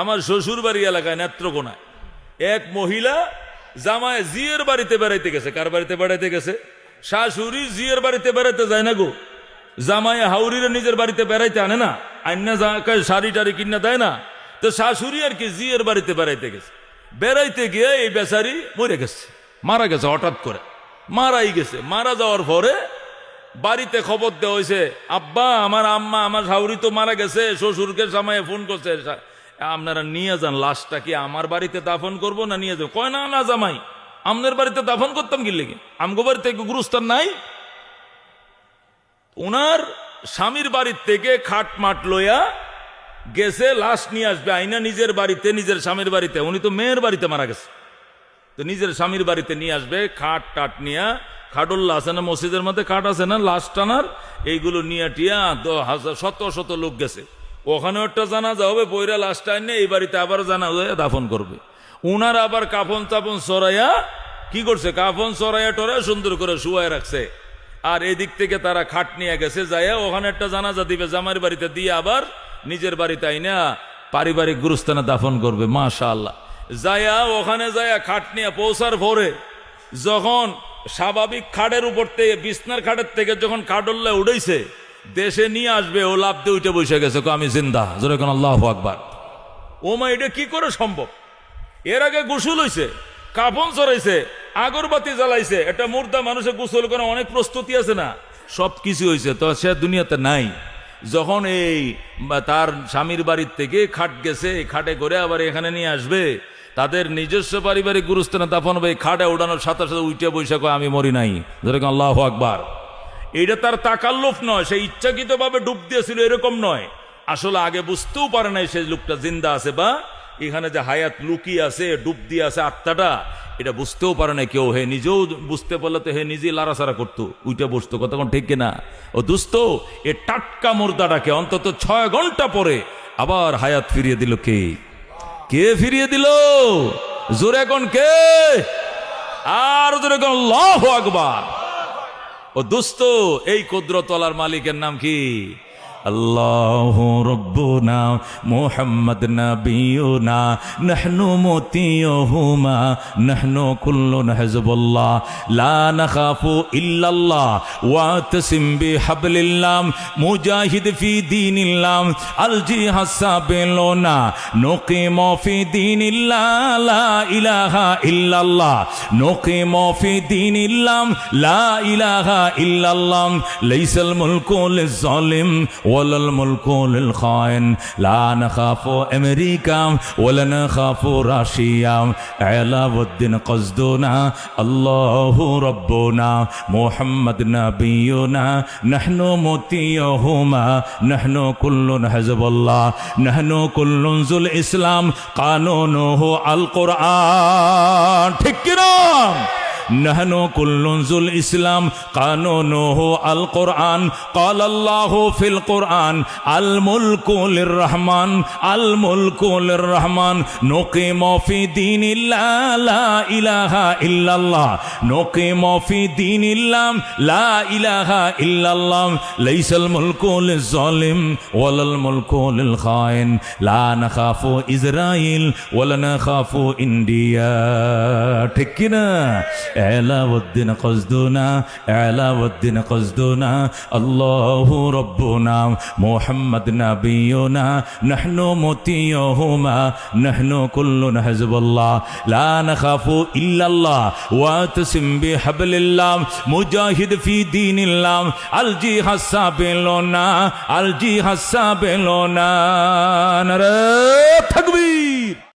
আমার শ্বশুর বাড়ি এলাকায় নেত্রকোনায় এক মহিলা জামায় জিয়ের বাড়িতে বেড়াইতে গেছে। কার বাড়িতে বেড়াইতে গেছে? শাশুড়ি জিয়ের বাড়িতে বেড়াইতে যায় না গো। জামায় হাউরিরে নিজের বাড়িতে বেড়াইতে আনে না। আইনা যা শাড়ি টাড়ি কিনা দেয় না। তো শাশুড়ি আর কি জিয়ের বাড়িতে বেড়াইতে গেছে। বেড়াইতে গিয়ে এই বেচারি মরে গেছে। মারা গেছে হঠাৎ করে। মারাই গেছে। মারা যাওয়ার পরে বাড়িতে খবর দেওয়া হয়েছে, আব্বা, আমার আম্মা, আমার শাশুড়ি তো মারা গেছে। শ্বশুরকে জামাই ফোন করছে। আপনারা নিয়ে যান, লাশটা কি আমার বাড়িতে দাফন করব না নিয়ে যাব? কয়, না না, জামাই, আপনার বাড়িতে দাফন করতাম কি লেগে? আমগো বাড়িতে গুরুস্থান নাই? ওনার স্বামীর বাড়ির থেকে খাট মাট লইয়া গেছে, লাশ নিয়ে আসবে, আইনা নিজের বাড়িতে, নিজের স্বামীর বাড়িতে। উনি তো মেয়ের বাড়িতে মারা গেছে। তো নিজের স্বামীর বাড়িতে নিয়ে আসবে, খাট টাট নিয়া, খাটুল্লা আছে না, মসজিদের মধ্যে খাট আছে না, লাশ টানার, এইগুলো নিয়ে টিয়া শত শত লোক গেছে। ওখানে একটা জানাজা হবে বইরা লাশটা এনে এই বাড়িতে আবার জানাজা দাফন করবে। উনার আবার কাফন চাপন সরাইয়া কি করছে? কাফন সরাইয়া টরাইয়া সুন্দর করে শুয়ায় রাখছে। আর এদিক থেকে তারা খাট নিয়ে গেছে, যাইয়া ওখানে একটা জানাজা দিবে, জামাইয়ের বাড়িতে দিয়ে আবার নিজের বাড়িতে আইনা পারিবারিক গুরুস্থানে দাফন করবে মাশা আল্লাহ যায়া ওখানে যায়া খাট নিয়ে পৌঁছার পরে যখন স্বাভাবিক খাটের উপর থেকে, বিছনার খাটের থেকে যখন খাটল্লা উঠেছে দেশে নিয়ে আসবে, ও লাভ দিয়ে উঠে বসে গেছে আমি জিন্দা। জোরে কোন, আল্লাহ আকবার। ও মা এটা কি করে সম্ভব? এর আগে গোসল হইছে, কাফন চড়াইছে, আগরবাতি জ্বালাইছে এটা মুর্দা মানুষের গোসল করে অনেক প্রস্তুতি আছে না? সব কিছু হয়েছে তো সে দুনিয়াতে নাই। যখন এই তার স্বামীর বাড়ির থেকে খাট গেছে খাটে করে আবার এখানে নিয়ে আসবে, তাদের নিজস্ব পারিবারিক গুরুস্থানে দাফন হবে খাটে ওঠানোর সাথে সাথে উঠে বৈশাখ আমি মরি নাই। যেরকম আল্লাহ আকবার। এটা তার তাকাল্লুফ নয়, সে ইচ্ছাকৃতভাবে ডুব দিয়েছিল, এরকম নয়। আসলে আগে বুঝতেও পারে নাই সে লোকটা জিন্দা আছে বা এখানে যে হায়াত লুকি আছে, ডুব দিয়ে আছে আত্মাটা, এটা বুঝতেও পারে না কেউ। হে, নিজেও বুঝতে পারলে তো হে, নিজেই লাড়াছাড়া করতো। উইটা বসতো কতক্ষণ ঠিক কিনা? ও দুস্ত এ টাটকা মুর্দাটাকে অন্তত ছয় ঘণ্টা পরে আবার হায়াত ফিরিয়ে দিল কে? কে ফিরিয়ে দিল? জোরে এখন কে? আর জোরে এখন লহ আকবার। ও দোস্ত এই কুদরতলার মালিকের নাম কি? الله ربنا محمد نبينا نحن موتيهما نحن كل حزب الله لا نخاف إلا الله واتسم بحبل الله مجاهد في دين الله الجيه السابلون نقيم في دين الله لا إله إلا الله نقيم في دين الله لا إله إلا الله ليس الملك للظالم ওয়ালাল মুলকুল খায়ন লা নাখাফু আমেরিকা ওয়ালা নাখাফু রাশিয়া আলাউদ্দিন কজদুনা আল্লাহু রব্বুনা মুহাম্মদ নবিয়ুনা নাহনু মুতিয়ুহুমা নাহনু কুল্লুন হিজবুল্লাহ নাহনু কুল্লুন জুল ইসলাম কানুনুহু আল কোরআন ঠিক কি না নাহানো কুল্লুজুল ইসলাম কানুন আল কোরআন। কাল আল্লাহ ফিল কোরআন। আল মুলকুল রহমান আল মুলকুল রহমান নোকে মফি দিন ইলাহা ইল্লাল্লাহ। নোকে মফি দিন ইল্লাম লা ইলাহা ইল্লাল্লাহ। লাইসাল মুলকুল জালিম ওয়ালাল মুলকুল খায়েন লা নাখাফু ইসরাইল ওয়ালা নাখাফু ইন্ডিয়া। ঠিক কিনা? এলাউদ্দিন কসদুনা এলাউদ্দিন কসদুনা আল্লাহ রব্বুনা, মোহাম্মদ নবিয়ুনা, নাহনু মতিয়হুমা, নাহনু কুল্লুন হিজবুল্লাহ, লা নাখাফু ইল্লাল্লাহ, ওয়া তাসিম বিহাবলিল্লাহ, মুজাহিদ ফি দীনিল্লাহ আল জিহাদ সাবিলুনা আল জিহাদ সাবিলুনা নারে তাকবীর।